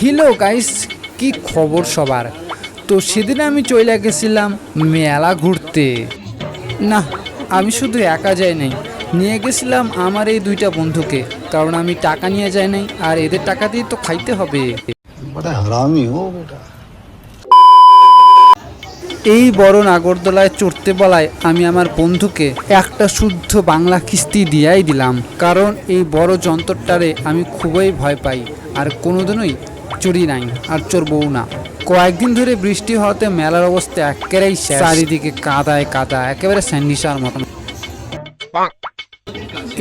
Hilo guys কি খবর সবার? তো সেদিন আমি চলে গেছিলাম মেলা ঘুরতে। না আমি শুধু একা যাই নাই। নিয়ে গেছিলাম আমার এই দুইটা বন্ধুকে কারণ আমি টাকা নিয়ে যাই নাই আর এদের টাকা দিয়ে তো খাইতে হবে। এই বড় নাগরদোলায় চড়তে বলায় আমি আমার বন্ধুকে একটা শুদ্ধ বাংলা কিস্তি দিয়াই দিলাম কারণ এই বড় যন্ত্রটারে আমি খুবই ভয় পাই আর কোনোদিনই চড়ি নাই, আর চড়বও না। কয়েকদিন ধরে বৃষ্টি হওয়াতে মেলার অবস্থা একেবারেই। চারিদিকে কাদায় কাদা, একেবারে স্যান্ডিসার মতন।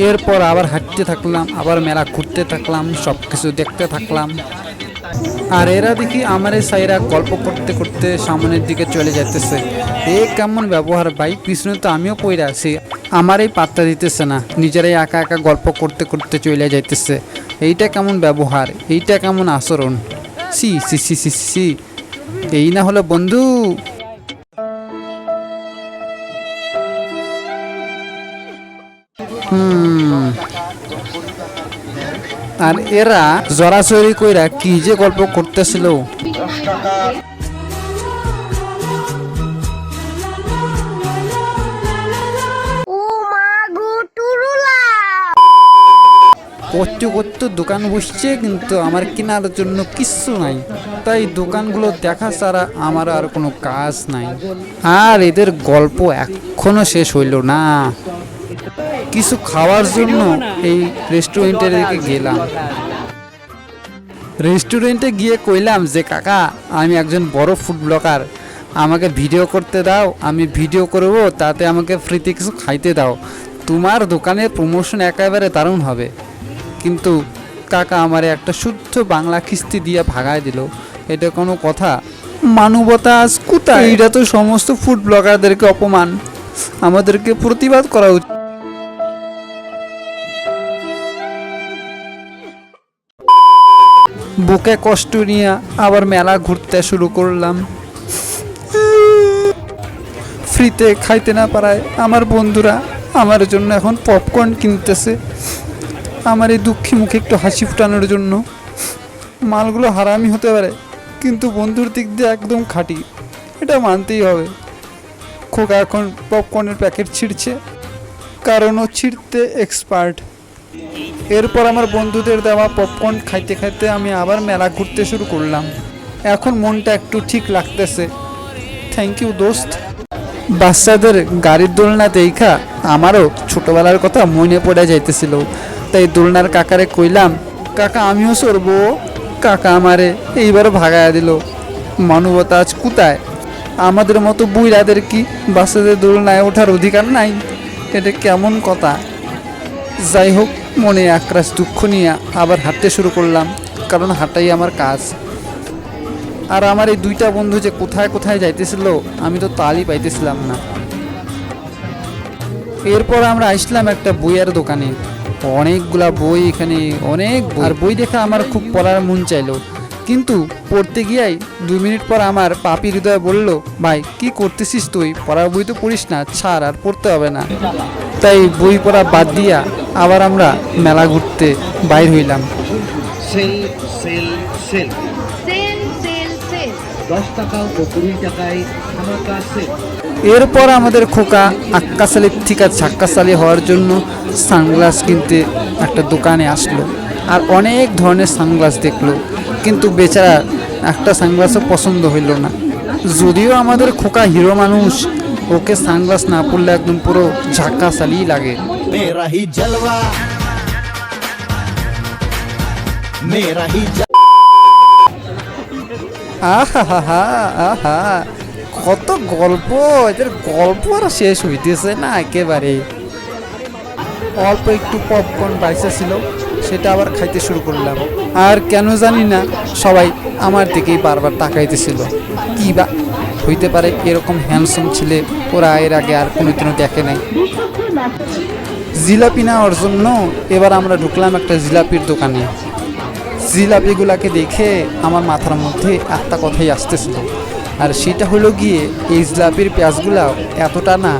এরপর আবার হাঁটতে থাকলাম, আবার মেলা ঘুরতে থাকলাম সব কিছু দেখতে থাকলাম। আর এরা দেখি আমার সাইরা গল্প করতে করতে সামনের দিকে চলে যাইতেছে। এ কেমন ব্যবহার ভাই, পিছনে তো আমিও পইরা আছি। আমার এই পাত্তা দিতেছে না, নিজেরাই একা একা গল্প করতে করতে চলে যাইতেছে। এইটা কেমন ব্যবহার? এইটা কেমন আচরণ? সি সি সি সি সি এই না হলো বন্ধু। আর এরা জড়াচড়ি কইরা কি যে গল্প করতেছিল। কত কত দোকান বসছে, কিন্তু আমার কেনার জন্য কিচ্ছু নাই। তাই দোকানগুলো দেখা ছাড়া আমার আর কোনো কাজ নাই। আর এদের গল্প এখনও শেষ হইল না। কিছু খাওয়ার জন্য এই রেস্টুরেন্টের দিকে গেলাম। রেস্টুরেন্টে গিয়ে কইলাম যে, কাকা, আমি একজন বড় ফুড ব্লগার আমাকে ভিডিও করতে দাও, আমি ভিডিও করব, তাতে আমাকে ফ্রিতে কিছু খাইতে দাও। তোমার দোকানের প্রমোশন একেবারে দারুণ হবে। কিন্তু কাকা আমারে একটা শুদ্ধ বাংলা কিস্তি দিয়ে ভাগায় দিল। এটা কোনো কথা? মানবতা আজ কোথায়? এটা তো সমস্ত ফুড ব্লগারদেরকে অপমান। আমাদেরকে প্রতিবাদ করা উচিত। বুকে কষ্ট নিয়ে আবার মেলা ঘুরতে শুরু করলাম। ফ্রিতে খাইতে না পারায় আমার বন্ধুরা আমার জন্য এখন পপকর্ন কিনতেছে। আমার এই দুঃখী মুখে একটু হাসি ফুটানোর জন্য। মালগুলো হারামি হতে পারে, কিন্তু বন্ধুর দিক দিয়ে একদম খাঁটি। এটা মানতেই হবে। খোকা এখন পপকর্নের প্যাকেট ছিঁড়ছে, কারণ ও ছিঁড়তে এক্সপার্ট এরপর আমার বন্ধুদের দেওয়া পপকর্ন খাইতে খাইতে আমি আবার মেলা ঘুরতে শুরু করলাম। এখন মনটা একটু ঠিক লাগতেছে। থ্যাংক ইউ দোস্ত। বাচ্চাদের গাড়ির দোলনা দেখা আমারও ছোটবেলার কথা মনে পড়ে যাইতেছিল। তাই দোলনার কাকারে কইলাম, কাকা, আমিও সরবো। কাকা আমারে এইবারও ভাগায় দিল, মানবতা আজ কোথায়? আমাদের মতো বুইরাদের কি বাচ্চাদের দোলনায় ওঠার অধিকার নাই? এটা কেমন কথা? যাই হোক, মনে একরাশ দুঃখ নিয়ে আবার হাঁটতে শুরু করলাম, কারণ হাঁটাই আমার কাজ। আর আমার এই দুইটা বন্ধু যে কোথায় কোথায় যাইতেছিল, আমি তো তালই পাইতেছিলাম না। এরপর আমরা আসলাম একটা বইয়ের দোকানে। অনেকগুলা বই এখানে অনেক আর বই দেখে আমার খুব পড়ার মন চাইলো। কিন্তু পড়তে গিয়াই দুই মিনিট পর আমার পাপি হৃদয় বলল ভাই কি করতেছিস তুই? পড়ার বই তো পড়িস না ছাড় আর পড়তে হবে না। তাই বই পড়া বাদ দিয়া আবার আমরা মেলা ঘুরতে বাইর হইলাম। Sale sale sale. Sale sale sale. দশ টাকা ও কুড়ি টাকায় ধামাকা সেল। এরপর আমাদের খোকা আক্কাশালি থেকে ছাক্কাশালি হওয়ার জন্য সানগ্লাস কিনতে একটা দোকানে আসলো আর অনেক ধরনের সানগ্লাস দেখল। কিন্তু বেচারা একটা সানগ্লাসও পছন্দ হইল না। যদিও আমাদের খোকা হিরো মানুষ ওকে সানগ্লাস না পড়লে একদম পুরো ঝাক্কাশালি লাগে। আহা হা হা আহা। কত গল্প, এদের গল্প আর শেষ হইতেছে না একেবারে। অল্প একটু পপকর্ন বাইসা ছিল, সেটা আবার খাইতে শুরু করলাম। আর কেন জানি না, সবাই আমার দিকেই বারবার তাকাইতেছিল। কি বা হইতে পারে এরকম হ্যান্ডসাম ছেলে ওরা এর আগে আর কোনোদিনও দেখে নাই। জিলাপি নেওয়ার জন্য এবার আমরা ঢুকলাম একটা জিলাপির দোকানে। জিলাপিগুলাকে দেখে আমার মাথার মধ্যে একটা কথাই আসতেছিল। আর সেটা হলো গিয়ে এই জিলাপির পেঁয়াজগুলা এতটা না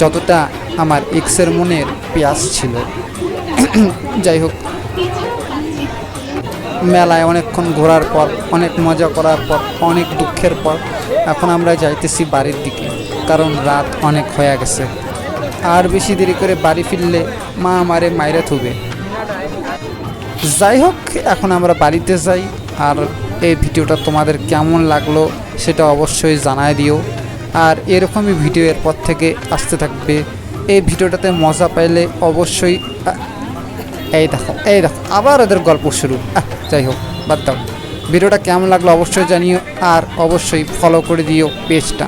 যতটা আমার এক্সের মনের পেঁয়াজ ছিল। যাই হোক, মেলায় অনেকক্ষণ ঘোরার পর, অনেক মজা করার পর, অনেক দুঃখের পর এখন আমরা যাইতেছি বাড়ির দিকে, কারণ রাত অনেক হয়ে গেছে। আর বেশি দেরি করে বাড়ি ফিরলে মা আমারে মাইরে থুবে। যাই হোক, এখন আমরা বাড়িতে যাই আর এই ভিডিওটা তোমাদের কেমন লাগল সেটা অবশ্যই জানায় দিও। আর এরকমই ভিডিও এরপর থেকে আসতে থাকবে। এই ভিডিওটাতে মজা পাইলে অবশ্যই এই দেখো এই দেখো, আবার ওদের গল্প শুরু। যাই হোক, বাদ দাও। ভিডিওটা কেমন লাগল অবশ্যই জানিও, আর অবশ্যই ফলো করে দিও পেজটা